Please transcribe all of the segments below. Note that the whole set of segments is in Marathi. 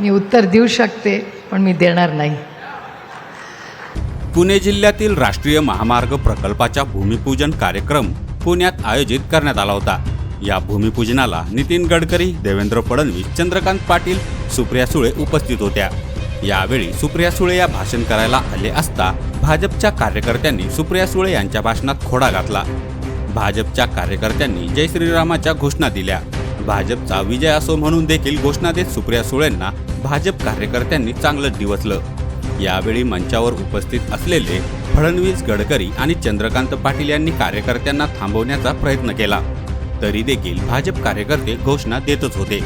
मी उत्तर देऊ शकते पण मी देणार नाही. पुणे जिल्ह्यातील राष्ट्रीय महामार्ग प्रकल्पाच्या भूमिपूजन कार्यक्रम पुण्यात आयोजित करण्यात आला होता. या भूमिपूजनाला नितीन गडकरी देवेंद्र फडणवीस चंद्रकांत पाटील सुप्रिया सुळे उपस्थित होत्या. यावेळी सुप्रिया सुळे या भाषण करायला आले असता भाजपच्या कार्यकर्त्यांनी सुप्रिया सुळे यांच्या भाषणात खोडा घातला. भाजपच्या कार्यकर्त्यांनी जय श्रीरामाच्या घोषणा दिल्या. भाजपचा विजय असो म्हणून देखील घोषणा देत सुप्रिया सुळेंना भाजप कार्यकर्त्यांनी चांगलंच डिवचलं यावेळी मंचावर उपस्थित असलेले फडणवीस गडकरी आणि चंद्रकांत पाटील यांनी कार्यकर्त्यांना थांबवण्याचा प्रयत्न केला. तरी देखील भाजप कार्यकर्ते घोषणा देतच होते.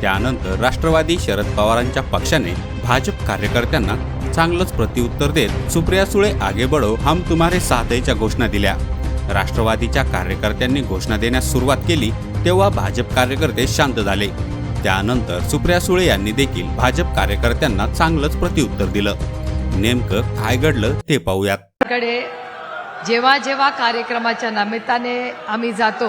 त्यानंतर राष्ट्रवादी शरद पवारांच्या पक्षाने भाजप कार्यकर्त्यांना चांगलंच प्रत्युत्तर देत सुप्रिया सुळे आगे बडो हम तुम्हारे साथ घोषणा दिल्या. राष्ट्रवादीच्या कार्यकर्त्यांनी घोषणा देण्यास सुरुवात केली तेव्हा भाजप कार्यकर्ते शांत झाले. त्यानंतर सुप्रिया सुळे यांनी देखील भाजप कार्यकर्त्यांना चांगलंच प्रत्युत्तर दिलं. नेमकं काय घडलं ते पाहूयात. जेव्हा जेव्हा कार्यक्रमाच्या निमित्ताने आम्ही जातो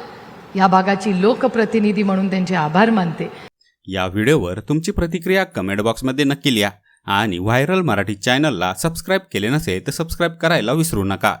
या भागाची लोकप्रतिनिधी म्हणून त्यांचे आभार मानते. या व्हिडिओवर तुमची प्रतिक्रिया कमेंट बॉक्समध्ये नक्की लिहा आणि व्हायरल मराठी चॅनलला सबस्क्राईब केले नसेल तर सबस्क्राईब करायला विसरू नका.